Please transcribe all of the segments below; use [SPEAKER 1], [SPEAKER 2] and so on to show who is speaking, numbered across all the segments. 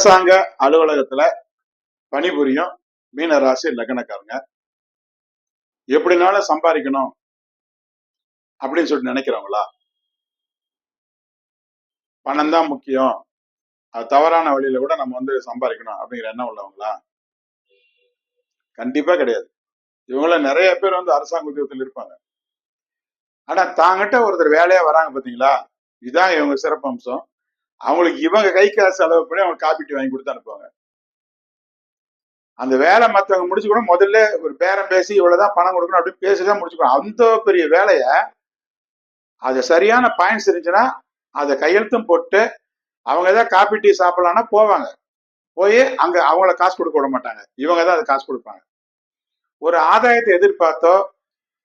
[SPEAKER 1] அரசாங்க அலுவலகத்துல பணிபுரியும் மீனராசி லக்னக்காரங்க. எப்படினாலும் சம்பாதிக்கணும் அப்படின்னு சொல்லிட்டு நினைக்கிறவங்களா? பணம் தான் முக்கியம். அது தவறான வழியில கூட நம்ம வந்து சம்பாதிக்கணும் அப்படிங்கிற எண்ணம் உள்ளவங்களா? கண்டிப்பா கிடையாது. இவங்கள நிறைய பேர் வந்து அரசாங்க உத்தியோகத்தில் இருப்பாங்க. ஆனா தாங்கிட்ட ஒருத்தர் வேலையா வராங்க பாத்தீங்களா? இதுதான் இவங்க சிறப்பம்சம். அவங்களுக்கு இவங்க கை காசு செலவு பண்ணி அவங்க காப்பீட்டு வாங்கி கொடுத்து அனுப்புவாங்க. அந்த வேலை மற்றவங்க முடிச்சு கூட முதல்ல ஒரு பேரம் பேசி இவ்வளவுதான் பணம் கொடுக்கணும் அப்படின்னு பேசிதான் முடிச்சுக்கணும். அந்த பெரிய வேலைய அது சரியான பாயிண்ட்ஸ் இருந்துச்சுன்னா அதை கையெழுத்தும் போட்டு அவங்க ஏதாவது காப்பி டீ சாப்பிடலாம்னா போவாங்க. போய் அங்க அவங்கள காசு கொடுக்க விட மாட்டாங்க. இவங்க தான் அது காசு கொடுப்பாங்க. ஒரு ஆதாயத்தை எதிர்பார்த்தோ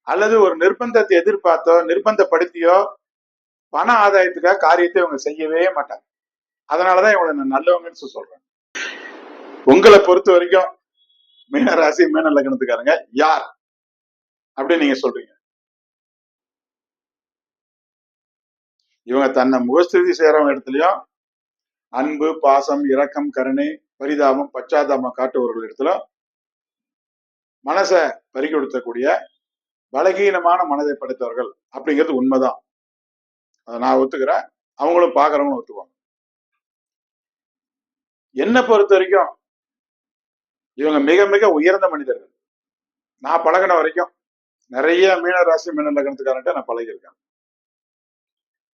[SPEAKER 1] அல்லது ஒரு நிர்பந்தத்தை எதிர்பார்த்தோ நிர்பந்தப்படுத்தியோ பண ஆதாயத்துக்காக காரியத்தை இவங்க செய்யவே மாட்டாங்க. அதனாலதான் இவங்களை நான் நல்லவங்கன்னு சொல்றேன். உங்களை பொறுத்த வரைக்கும் மீன ராசி மீன லக்னத்துக்காரங்க யார்? அப்படின்னு நீங்க சொல்றீங்க. இவங்க தன்னை முகஸ்திருதி செய்யறவங்க இடத்துலயும் அன்பு பாசம் இரக்கம் கருணை பரிதாபம் பச்சாதாபம் காட்டுபவர்கள் இடத்துல மனசை பறிகொடுத்தக்கூடிய பலகீனமான மனதை படைத்தவர்கள் அப்படிங்கிறது உண்மைதான். அதை நான் ஒத்துக்கிறேன். அவங்களும் பாக்குறவங்களும் ஒத்துக்குவாங்க. என்னை பொறுத்த வரைக்கும் இவங்க மிக மிக உயர்ந்த மனிதர்கள். நான் பழகின வரைக்கும் நிறைய மீன ராசி மீன லக்னத்துக்காரன்ட்ட நான் பழகியிருக்கேன்.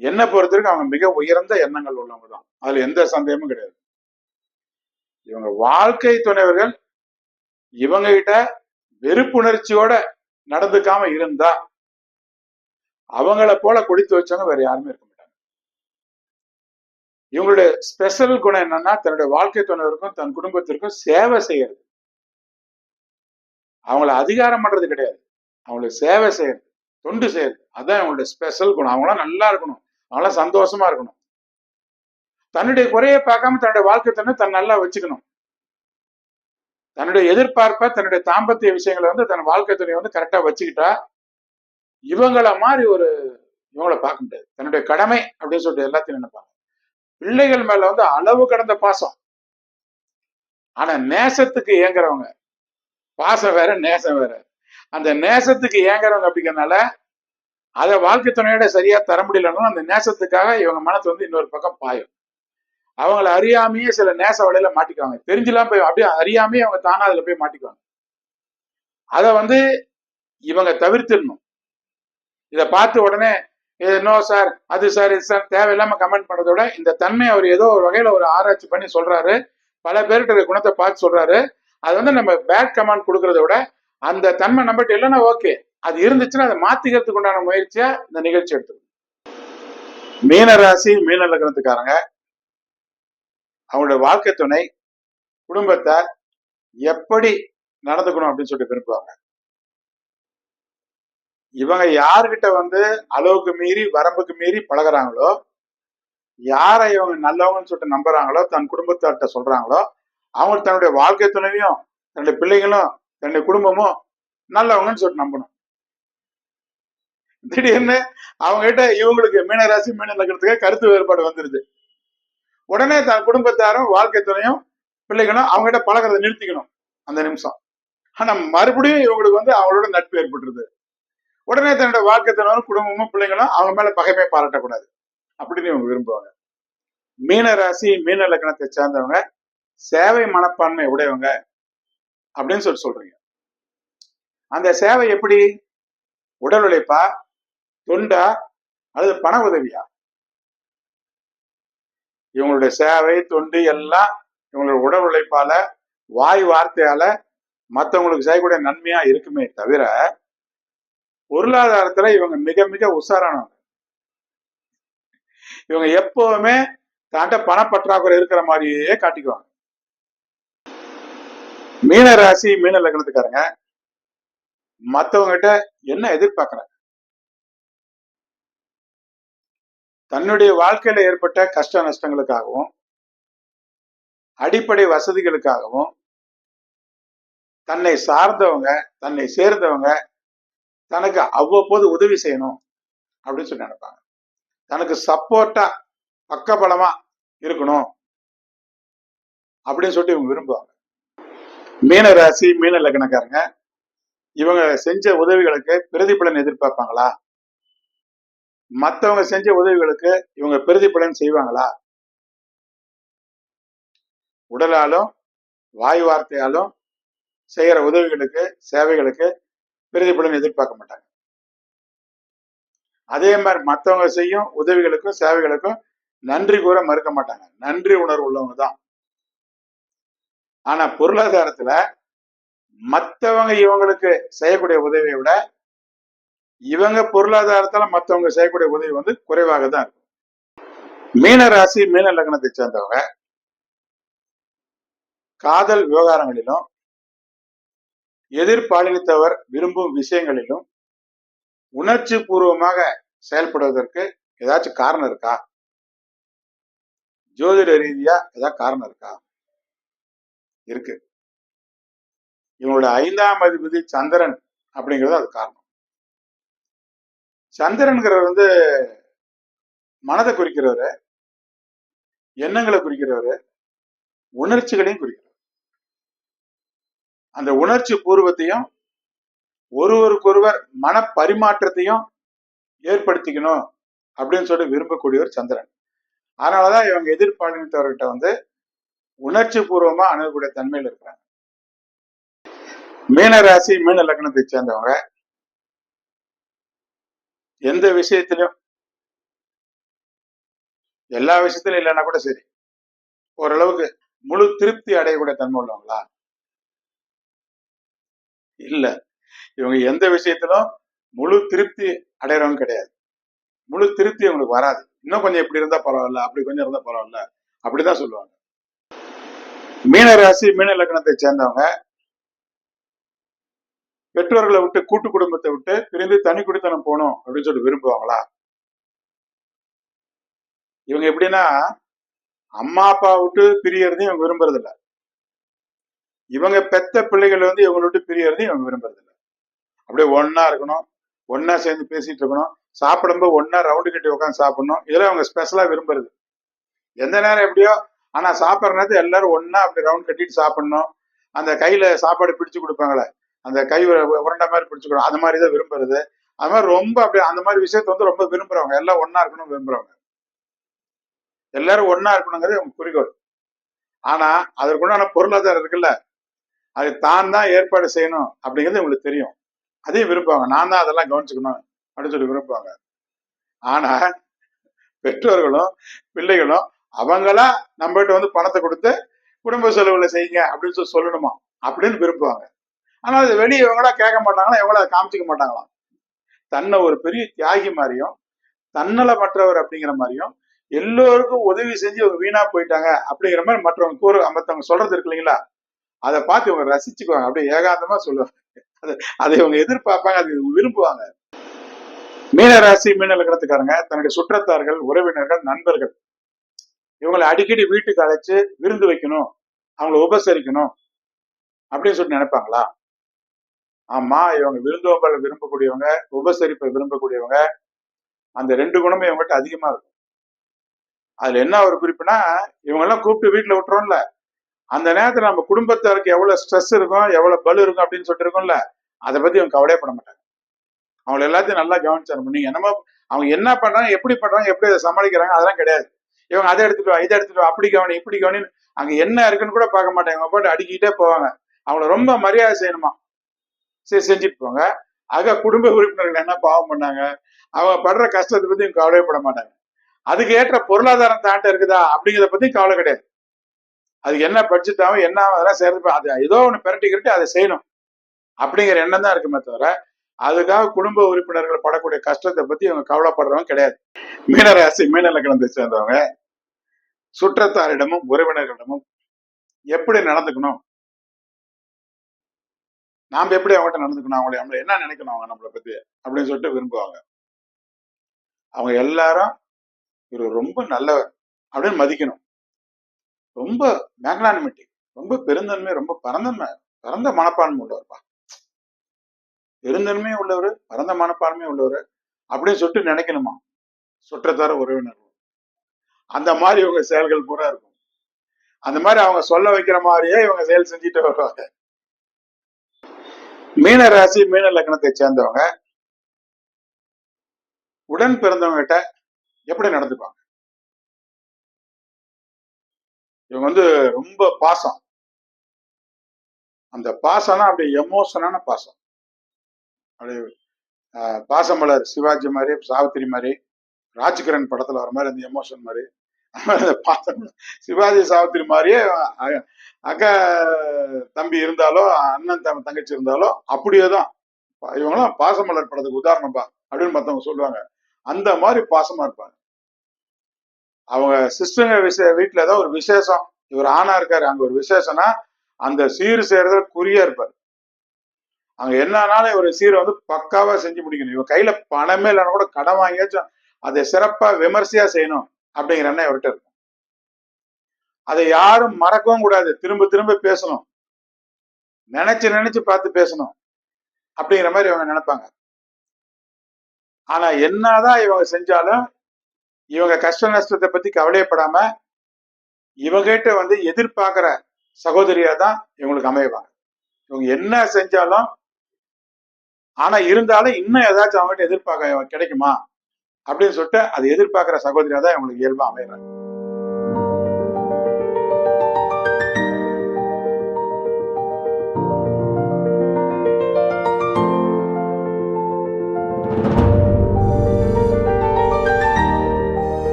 [SPEAKER 1] என்னை பொறுத்த வரைக்கும் அவங்க மிக உயர்ந்த எண்ணங்கள் உள்ளவங்க தான். அதுல எந்த சந்தேகமும் கிடையாது. இவங்க வாழ்க்கை துணைவர்கள் இவங்க கிட்ட வெறுப்புணர்ச்சியோட நடந்துக்காம இருந்தா அவங்கள போல குடித்து வச்சவங்க வேற யாருமே இருக்க இவங்களுடைய ஸ்பெஷல் குணம் என்னன்னா தன்னுடைய வாழ்க்கை துணைவருக்கும் தன் குடும்பத்திற்கும் சேவை செய்யறது. அவங்கள அதிகாரம் பண்றது கிடையாது. அவங்களுக்கு சேவை செய்யறது தொண்டு செய்யறது. அதான் அவங்களுடைய ஸ்பெஷல் குணம். அவங்களாம் நல்லா இருக்கணும். அவங்களாம் சந்தோஷமா இருக்கணும். தன்னுடைய குறையை பார்க்காம தன்னுடைய வாழ்க்கை தன்னை தன் நல்லா வச்சுக்கணும். தன்னுடைய எதிர்பார்ப்ப தன்னுடைய தாம்பத்திய விஷயங்களை வந்து தன் வாழ்க்கை துணை வந்து கரெக்டா வச்சுக்கிட்டா இவங்கள மாதிரி ஒரு இவங்கள பார்க்க முடியாது. தன்னுடைய கடமை அப்படின்னு சொல்லிட்டு எல்லாத்தையும் நினைப்பாங்க. பிள்ளைகள் மேல வந்து அளவு கடந்த பாசம். ஆனா நேசத்துக்கு ஏங்குறவங்க. பாசம் வேற நேசம் வேற. அந்த நேசத்துக்கு ஏங்குறவங்க அப்படிங்கறனால அதை வாழ்க்கை துணையோட சரியா தர முடியலனாலும் அந்த நேசத்துக்காக இவங்க மனசு வந்து இன்னொரு பக்கம் பாயும். அவங்கள அறியாமையே சில நேச வலையில மாட்டிக்குவாங்க. தெரிஞ்சுலாம் போய் அப்படியே அறியாமையே அவங்க தானா அதுல போய் மாட்டிக்குவாங்க. அதை வந்து இவங்க தவிர்த்திடணும். இதை பார்த்து உடனே நோ சார் அது சார் இது சார் தேவையில்லாம கமெண்ட் பண்றதை விட இந்த தன்மை அவர் ஏதோ ஒரு வகையில ஒரு ஆராய்ச்சி பண்ணி சொல்றாரு. பல பேர்கிட்ட குணத்தை பார்த்து சொல்றாரு. அது வந்து நம்ம பேட் கமெண்ட் கொடுக்கறத விட அந்த தன்மை நம்மகிட்ட இல்லைன்னா ஓகே அது இருந்துச்சுன்னா அதை மாத்திக்கிறதுக்கு உண்டான முயற்சியா இந்த நிகழ்ச்சி எடுத்துக்கணும். மீன ராசி மீன லக்னத்துக்காரங்க. அவங்களுடைய வாழ்க்கை துணை குடும்பத்தை எப்படி நடந்துக்கணும் அப்படின்னு சொல்லிட்டு விரும்புவாங்க. இவங்க யாருக்கிட்ட வந்து அளவுக்கு மீறி வரம்புக்கு மீறி பழகுறாங்களோ யாரை இவங்க நல்லவங்கன்னு சொல்லிட்டு நம்புறாங்களோ தன் குடும்பத்தார்கிட்ட சொல்றாங்களோ அவங்க தன்னுடைய வாழ்க்கை துணைவியும் தன்னுடைய பிள்ளைகளும் தன்னுடைய குடும்பமும் நல்லவங்கன்னு சொல்லிட்டு நம்பணும். திடீர்னு அவங்க கிட்ட இவங்களுக்கு மீனராசி மீன லக்னத்துக்கு கருத்து வேறுபாடு வந்துருது. உடனே தன் குடும்பத்தாரும் வாழ்க்கை துணையும் பிள்ளைகளும் அவங்க கிட்ட பழகிறத நிறுத்திக்கணும் அந்த நிமிஷம். ஆனா மறுபடியும் இவங்களுக்கு வந்து அவங்களோட நட்பு ஏற்பட்டுருது. உடனே தன்னோட வாழ்க்கை துணைவரும் குடும்பமும் பிள்ளைங்களும் அவங்க மேல பகைமை பாராட்டக்கூடாது. அப்படின்னு இவங்க விரும்புவாங்க. மீன ராசி மீன லக்கணத்தை சேர்ந்தவங்க சேவை மனப்பான்மை உடையவங்க அப்படின்னு சொல்லி சொல்றீங்க. அந்த சேவை எப்படி? உடல் உழைப்பா? தொண்டா? அல்லது பண உதவியா? இவங்களுடைய சேவை தொண்டு எல்லாம் இவங்களுடைய உடல் உழைப்பால வாய் வார்த்தையால மற்றவங்களுக்கு செய்யக்கூடிய நன்மையா இருக்குமே தவிர பொருளாதாரத்துல இவங்க மிக மிக உஷாரானவங்க. இவங்க எப்பவுமே தாண்ட பணப்பற்றாக்குறை இருக்கிற மாதிரியே காட்டிக்குவாங்க. மீன ராசி மீன லக்னத்துக்காரங்க மத்தவங்கிட்ட என்ன எதிர்பார்க்கறாங்க? தன்னுடைய வாழ்க்கையில ஏற்பட்ட கஷ்ட நஷ்டங்களுக்காகவும் அடிப்படை வசதிகளுக்காகவும் தன்னை சார்ந்தவங்க தன்னை சேர்ந்தவங்க தனக்கு அவ்வப்போது உதவி செய்யணும் அப்படின்னு சொல்லி நினைப்பாங்க. தனக்கு சப்போர்ட்டா பக்கபலமா இருக்கணும் அப்படின்னு சொல்லிட்டு இவங்க விரும்புவாங்க. மீன ராசி மீன லக்னக்காரங்க இவங்க செஞ்ச உதவிகளுக்கு பிரதிபலன் எதிர்பார்ப்பாங்களா? மத்தவங்க செஞ்ச உதவிகளுக்கு இவங்க பிரதிபலன் செய்வாங்களா? உடலாலும் வாய் வார்த்தையாலும் செய்யற உதவிகளுக்கு சேவைகளுக்கு பிரதிபலன் எதிர்பார்க்க மாட்டாங்க. அதே மாதிரி மற்றவங்க செய்யும் உதவிகளுக்கும் சேவைகளுக்கும் நன்றி கூற மறுக்க மாட்டாங்க. நன்றி உணர்வு உள்ளவங்க தான். ஆனா பொருளாதாரத்துல மத்தவங்க இவங்களுக்கு செய்யக்கூடிய உதவியை விட இவங்க பொருளாதாரத்துல மத்தவங்க செய்யக்கூடிய உதவி வந்து குறைவாக தான் இருக்கும். மீன ராசி மீன லக்னத்தை சேர்ந்தவங்க காதல் விவகாரங்களிலும் எதிர்பாலினத்தவர் விரும்பும் விஷயங்களிலும் உணர்ச்சி பூர்வமாக செயல்படுவதற்கு ஏதாச்சும் காரணம் இருக்கா? ஜோதிட ரீதியா ஏதாவது காரணம் இருக்கா? இருக்கு. இவங்களோட ஐந்தாம் அதிபதி சந்திரன் அப்படிங்கிறது அது காரணம். சந்திரன்கிறவர் வந்து மனதை குறிக்கிறவரு எண்ணங்களை குறிக்கிறவரு உணர்ச்சிகளையும் குறிக்கிறவர். அந்த உணர்ச்சி பூர்வத்தையும் ஒருவருக்கொருவர் மன பரிமாற்றத்தையும் ஏற்படுத்திக்கணும் அப்படின்னு சொல்லி விரும்பக்கூடியவர் சந்திரன். அதனாலதான் இவங்க எதிர்பாலினத்தவர்கிட்ட வந்து உணர்ச்சி பூர்வமா அணுகக்கூடிய தன்மையில் இருக்கிறாங்க. மீன ராசி மீன லக்னத்தை சேர்ந்தவங்க எந்த விஷயத்திலும் எல்லா விஷயத்திலும் இல்லைன்னா கூட சரி ஓரளவுக்கு முழு திருப்தி அடையக்கூடிய தன்மை உள்ளவங்களா? இல்ல. இவங்க எந்த விஷயத்திலும் முழு திருப்தி அடையறவங்க கிடையாது. முழு திருப்தி அவங்களுக்கு வராது. இன்னும் கொஞ்சம் இப்படி இருந்தா பரவாயில்ல அப்படி கொஞ்சம் இருந்தா பரவாயில்ல அப்படிதான் சொல்லுவாங்க. மீன ராசி மீன லக்னத்தை சேர்ந்தவங்க பெற்றோர்களை விட்டு கூட்டு குடும்பத்தை விட்டு பிரிந்து தனி குடித்தனம் போகணும் அப்படின்னு சொல்லி விரும்புவாங்களா? இவங்க எப்படின்னா அம்மா அப்பா விட்டு பிரியறதையும் இவங்க விரும்புறது இல்ல இவங்க பெத்த பிள்ளைகள் வந்து இவங்களை விட்டு பிரியறதையும் இவங்க விரும்புறதில்லை அப்படியே ஒன்னா இருக்கணும் ஒன்னா சேர்ந்து பேசிட்டு இருக்கணும் சாப்பிடும்போது ஒன்னா ரவுண்டு கட்டி உட்காந்து சாப்பிடணும் இதெல்லாம் அவங்க ஸ்பெஷலா விரும்புறது எந்த நேரம் எப்படியோ ஆனா சாப்பிட்ற நேரத்தில் எல்லாரும் ஒன்னா அப்படி ரவுண்ட் கட்டிட்டு சாப்பிடணும். அந்த கையில சாப்பாடு பிடிச்சு கொடுப்பாங்களே அந்த கை உரண்ட மாதிரி மாதிரி பிடிச்சுக்கணும் அந்த மாதிரி தான் விரும்புறது. அது மாதிரி ரொம்ப அப்படி அந்த மாதிரி விஷயத்த வந்து ரொம்ப விரும்புறவங்க எல்லாம் ஒன்னா இருக்கணும் விரும்புறவங்க. எல்லாரும் ஒன்னா இருக்கணுங்கிறது அவங்க குறிக்கோள். ஆனா அதற்குண்டான பொருளாதாரம் இருக்குல்ல அது தான் தான் ஏற்பாடு செய்யணும் அப்படிங்கிறது உங்களுக்கு தெரியும். அதையும் விரும்புவாங்க. நான் தான் அதெல்லாம் கவனிச்சுக்கணும் அப்படின்னு சொல்லி விரும்புவாங்க. ஆனா பெற்றோர்களும் பிள்ளைகளும் அவங்களா நம்மகிட்ட வந்து பணத்தை கொடுத்து குடும்ப செலவுல செய்யுங்க அப்படின்னு சொல்லி சொல்லணுமா அப்படின்னு விரும்புவாங்க. ஆனா அது வெளியே இவங்களா கேட்க மாட்டாங்களா? இவங்கள காமிச்சிக்க மாட்டாங்களாம். தன்னை ஒரு பெரிய தியாகி மாதிரியும் தன்னலமற்றவர் அப்படிங்கிற மாதிரியும் எல்லோருக்கும் உதவி செஞ்சு இவங்க வீணா போயிட்டாங்க அப்படிங்கிற மாதிரி மற்றவங்க கூறு மற்றவங்க சொல்றது இருக்கு இல்லைங்களா? அதை பார்த்து இவங்க ரசிச்சுக்குவாங்க. அப்படியே ஏகாந்தமா சொல்லுவாங்க. அது அதை இவங்க எதிர்பார்ப்பாங்க அது விரும்புவாங்க. மீன ராசி மீன லக்னத்துக்காரங்க தன்னுடைய சுற்றத்தார்கள் உறவினர்கள் நண்பர்கள். இவங்களை அடிக்கடி வீட்டுக்கு அழைச்சு விருந்து வைக்கணும் அவங்கள உபசரிக்கணும் அப்படின்னு சொல்லி நினைப்பாங்களா? ஆமா இவங்க விருந்தோம்பலை விரும்பக்கூடியவங்க உபசரிப்பை விரும்பக்கூடியவங்க. அந்த ரெண்டு குணமும் இவங்ககிட்ட அதிகமா இருக்கும். அதுல என்ன ஒரு குறிப்புனா இவங்க எல்லாம் கூப்பிட்டு வீட்டுல விட்டுறோம்ல அந்த நேரத்துல நம்ம குடும்பத்தாருக்கு எவ்வளவு ஸ்ட்ரெஸ் இருக்கும் எவ்வளவு பலு இருக்கும் அப்படின்னு சொல்லிட்டு இருக்கோம்ல அதை பத்தி அவங்க கவலையே பண்ண மாட்டாங்க. அவங்க எல்லாத்தையும் நல்லா கவனிச்சாரு நீங்க என்னமோ அவங்க என்ன பண்றாங்க எப்படி பண்றாங்க எப்படி அதை சமாளிக்கிறாங்க அதெல்லாம் கிடையாது. இவங்க அதை எடுத்துட்டு வா இதை எடுத்துட்டு வா அப்படி கவனி இப்படி கவனி அங்க என்ன இருக்குன்னு கூட பார்க்க மாட்டாங்க. இவங்க பாட்டு அடிக்கிட்டே போவாங்க. அவங்கள ரொம்ப மரியாதை செய்யணுமா? சரி செஞ்சுட்டு போங்க. ஆக குடும்ப உறுப்பினர்கள் என்ன பாவம் பண்ணாங்க? அவங்க படுற கஷ்டத்தை பத்தி இவங்க கவலையே பட மாட்டாங்க. அதுக்கு ஏற்ற பொருளாதாரம் தாண்ட இருக்குதா? அப்படிங்கிறத பத்தி கவலை கிடையாது. அது என்ன பட்ஜெட் ஆகும் என்ன ஆகும் அதெல்லாம் சேர்ந்து அது ஏதோ ஒன்று பிரட்டிக்கிட்டு அதை செய்யணும். அப்படிங்கிற எண்ணம் தான் இருக்குமே தவிர அதுக்காக குடும்ப உறுப்பினர்கள் படக்கூடிய கஷ்டத்தை பத்தி இவங்க கவலைப்படுறவங்க கிடையாது. மீனராசி மீன லக்னத்தை சேர்ந்தவங்க. சுற்றத்தாரிடமும் உறவினர்களிடமும் எப்படி நடந்துக்கணும்? நாம எப்படி அவங்ககிட்ட நடந்துக்கணும்? அவங்களை நம்மள என்ன நினைக்கணும் அவங்க நம்மளை பத்தி அப்படின்னு சொல்லிட்டு விரும்புவாங்க. அவங்க எல்லாரும் இவர் ரொம்ப நல்லவர் அப்படின்னு மதிக்கணும். ரொம்ப மேக்னானிமிட்டி ரொம்ப பெருந்தன்மை ரொம்ப பரந்தன்மை பரந்த மனப்பான்மை உள்ளவர்ப்பா. பெருந்தன்மை உள்ளவர் பரந்த மனப்பான்மை உள்ளவர் அப்படின்னு சொல்லிட்டு நினைக்கணுமா? சுற்றத்தார உறவினர். அந்த மாதிரி இவங்க செயல்கள் பூரா இருக்கும். அந்த மாதிரி அவங்க சொல்ல வைக்கிற மாதிரியே இவங்க செயல் செஞ்சுட்டு வருவாங்க. மீன ராசி மீன லக்னத்தை சேர்ந்தவங்க உடன் பிறந்தவங்க கிட்ட எப்படி நடந்துப்பாங்க? இவங்க வந்து ரொம்ப பாசம். அந்த பாசம்னா அப்படி எமோஷனான பாசம். அப்படி பாசமலர் சிவாஜி மாதிரி சாவித்திரி மாதிரி ராஜ்கிரண் படத்துல வர மாதிரி அந்த எமோஷன் மாதிரி. பாசம். சிவாஜி சாவித்திரி மாதிரியே அக்கா தம்பி இருந்தாலோ அண்ணன் தம் தங்கச்சி இருந்தாலோ அப்படியே தான் இவங்களாம் பாசமலர் படத்துக்கு உதாரணம்ப்பா அப்படின்னு மத்தவங்க சொல்லுவாங்க. அந்த மாதிரி பாசமா இருப்பாங்க. அவங்க சிஸ்டருங்க விசே வீட்டில் ஏதோ ஒரு விசேஷம். இவர் ஆணா இருக்காரு அங்க ஒரு விசேஷம்னா அந்த சீர் செய்யறதுல குறியா இருப்பார். அங்க என்னன்னாலும் இவர் சீரை வந்து பக்காவா செஞ்சு முடிக்கணும். இவர் கையில பணமே இல்லைன்னா கூட கடன் வாங்கியாச்சும் அதை சிறப்பா விமர்சையா செய்யணும் அப்படிங்கிற எண்ணம் இவர்கிட்ட இருக்கும். அதை யாரும் மறக்கவும் கூடாது. திரும்ப திரும்ப பேசணும். நினைச்சு நினைச்சு பார்த்து பேசணும். அப்படிங்கிற மாதிரி இவங்க நினைப்பாங்க. ஆனா என்னதான் இவங்க செஞ்சாலும் இவங்க கஷ்ட நஷ்டத்தை பத்தி கவலையப்படாம இவங்கிட்ட வந்து எதிர்பார்க்கிற சகோதரியா தான் இவங்களுக்கு அமைவாங்க. இவங்க என்ன செஞ்சாலும் ஆனா இருந்தாலும் இன்னும் ஏதாச்சும் அவங்ககிட்ட எதிர்பார்க்க கிடைக்குமா அப்படின்னு சொல்லிட்டு அது எதிர்பார்க்கிற சகோதரியா தான் இவங்களுக்கு இயல்பா அமைகிறாங்க